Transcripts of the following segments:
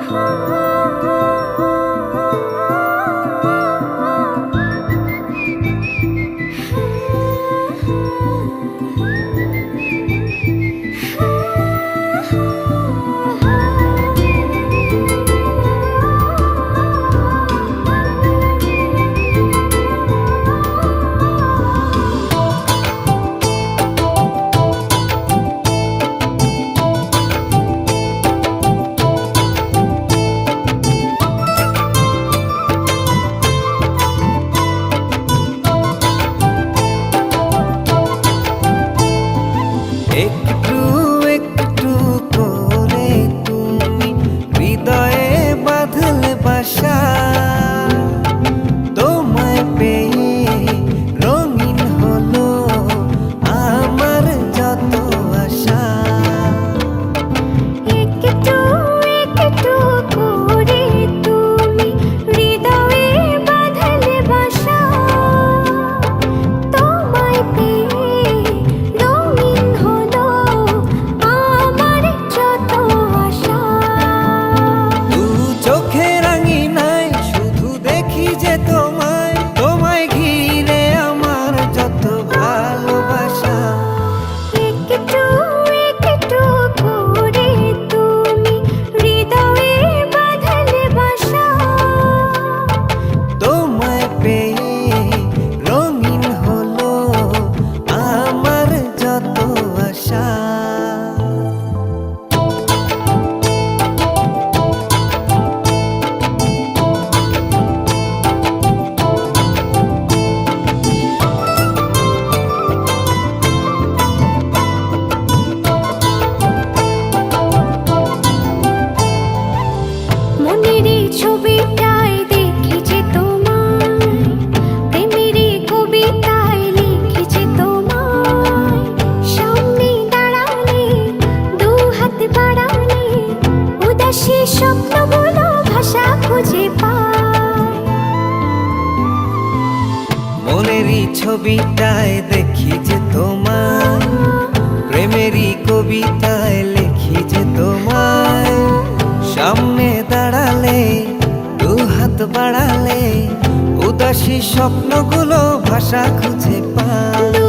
Thank you. ছবিটায় দেখেছি তোমায়। প্রেমের কবিতায় ভাষা খুঁজে পায়। মনেরই দেখি যে বাড়ালে উদাসী স্বপ্নগুলো ভাষা খুঁজে পায়।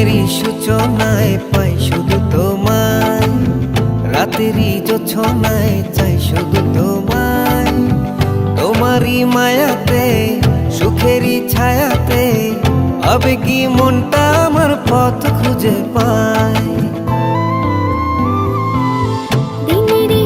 দিনেরই সূচনায় পাই শুধু তোমায়। রাতেরই যোছনায় চাই শুধু তোমায়। তোমারই মায়াতে, সুখেরই ছায়াতে, আবেগি মনটা আমার পথ খুঁজে পায়। দিনেরই